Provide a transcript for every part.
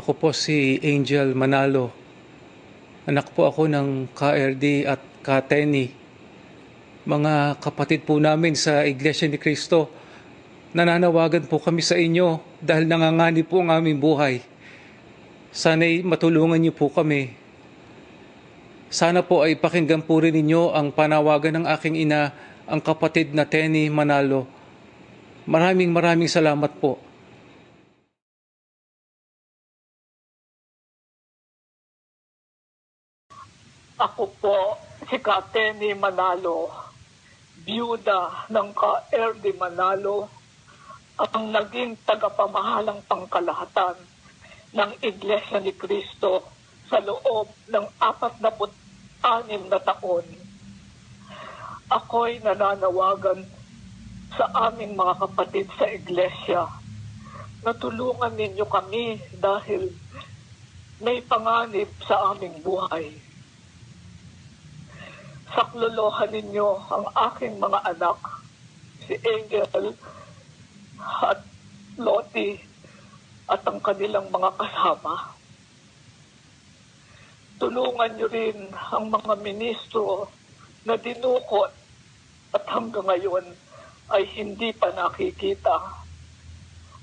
Ako po si Angel Manalo. Anak po ako ng KRD at Kateni. Mga kapatid po namin sa Iglesia ni Cristo, nananawagan po kami sa inyo dahil nangangani po ang aming buhay. Sana'y matulungan niyo po kami. Sana po ay pakinggan po rin ninyo ang panawagan ng aking ina, ang kapatid na Tenny Manalo. Maraming maraming salamat po. Ako po si Kateni Manalo, biyuda ng ka-RD Manalo, ang naging tagapamahalang pangkalahatan ng Iglesia ni Cristo sa loob ng apat na anim na taon. Ako'y nananawagan sa aming mga kapatid sa Iglesia na tulungan ninyo kami dahil may panganib sa aming buhay saklolohan ninyo ang aking mga anak, si Angel at Lottie at ang kanilang mga kasama. Tulungan niyo rin ang mga ministro na dinukot at hanggang ngayon ay hindi pa nakikita.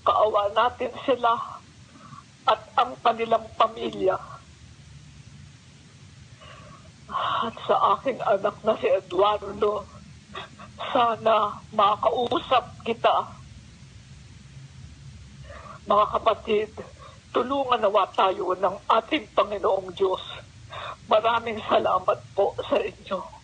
Kaawa natin sila at ang kanilang pamilya at sa aking anak na si Eduardo, sana makausap kita. Mga kapatid, tulungan nawa tayo ng ating Panginoong Diyos. Maraming salamat po sa inyo.